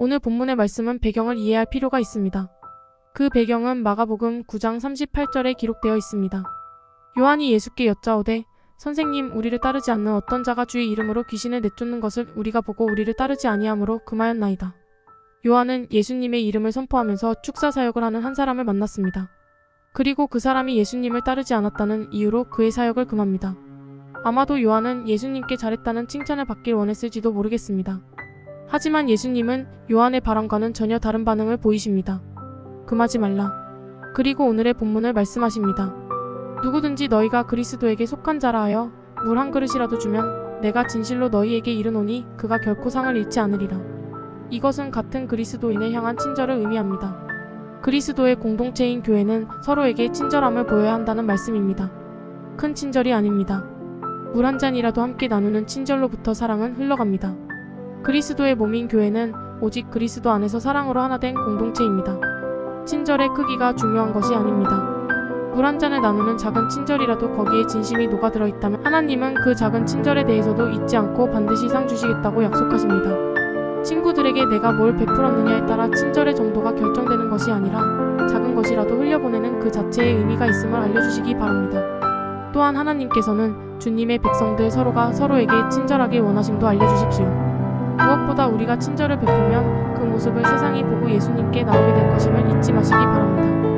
오늘 본문의 말씀은 배경을 이해할 필요가 있습니다. 그 배경은 마가복음 9장 38절에 기록되어 있습니다. 요한이 예수께 여짜오되 선생님 우리를 따르지 않는 어떤 자가 주의 이름으로 귀신을 내쫓는 것을 우리가 보고 우리를 따르지 아니하므로 금하였나이다. 요한은 예수님의 이름을 선포하면서 축사 사역을 하는 한 사람을 만났습니다. 그리고 그 사람이 예수님을 따르지 않았다는 이유로 그의 사역을 금합니다. 아마도 요한은 예수님께 잘했다는 칭찬을 받길 원했을지도 모르겠습니다. 하지만 예수님은 요한의 바람과는 전혀 다른 반응을 보이십니다. 금하지 말라. 그리고 오늘의 본문을 말씀하십니다. 누구든지 너희가 그리스도에게 속한 자라 하여 물 한 그릇이라도 주면 내가 진실로 너희에게 이르노니 그가 결코 상을 잃지 않으리라. 이것은 같은 그리스도인을 향한 친절을 의미합니다. 그리스도의 공동체인 교회는 서로에게 친절함을 보여야 한다는 말씀입니다. 큰 친절이 아닙니다. 물 한 잔이라도 함께 나누는 친절로부터 사랑은 흘러갑니다. 그리스도의 몸인 교회는 오직 그리스도 안에서 사랑으로 하나 된 공동체입니다. 친절의 크기가 중요한 것이 아닙니다. 물 한 잔을 나누는 작은 친절이라도 거기에 진심이 녹아들어 있다면 하나님은 그 작은 친절에 대해서도 잊지 않고 반드시 상 주시겠다고 약속하십니다. 친구들에게 내가 뭘 베풀었느냐에 따라 친절의 정도가 결정되는 것이 아니라 작은 것이라도 흘려보내는 그 자체의 의미가 있음을 알려주시기 바랍니다. 또한 하나님께서는 주님의 백성들 서로가 서로에게 친절하길 원하심도 알려주십시오. 무엇보다 우리가 친절을 베풀면 그 모습을 세상이 보고 예수님께 나오게 될 것임을 잊지 마시기 바랍니다.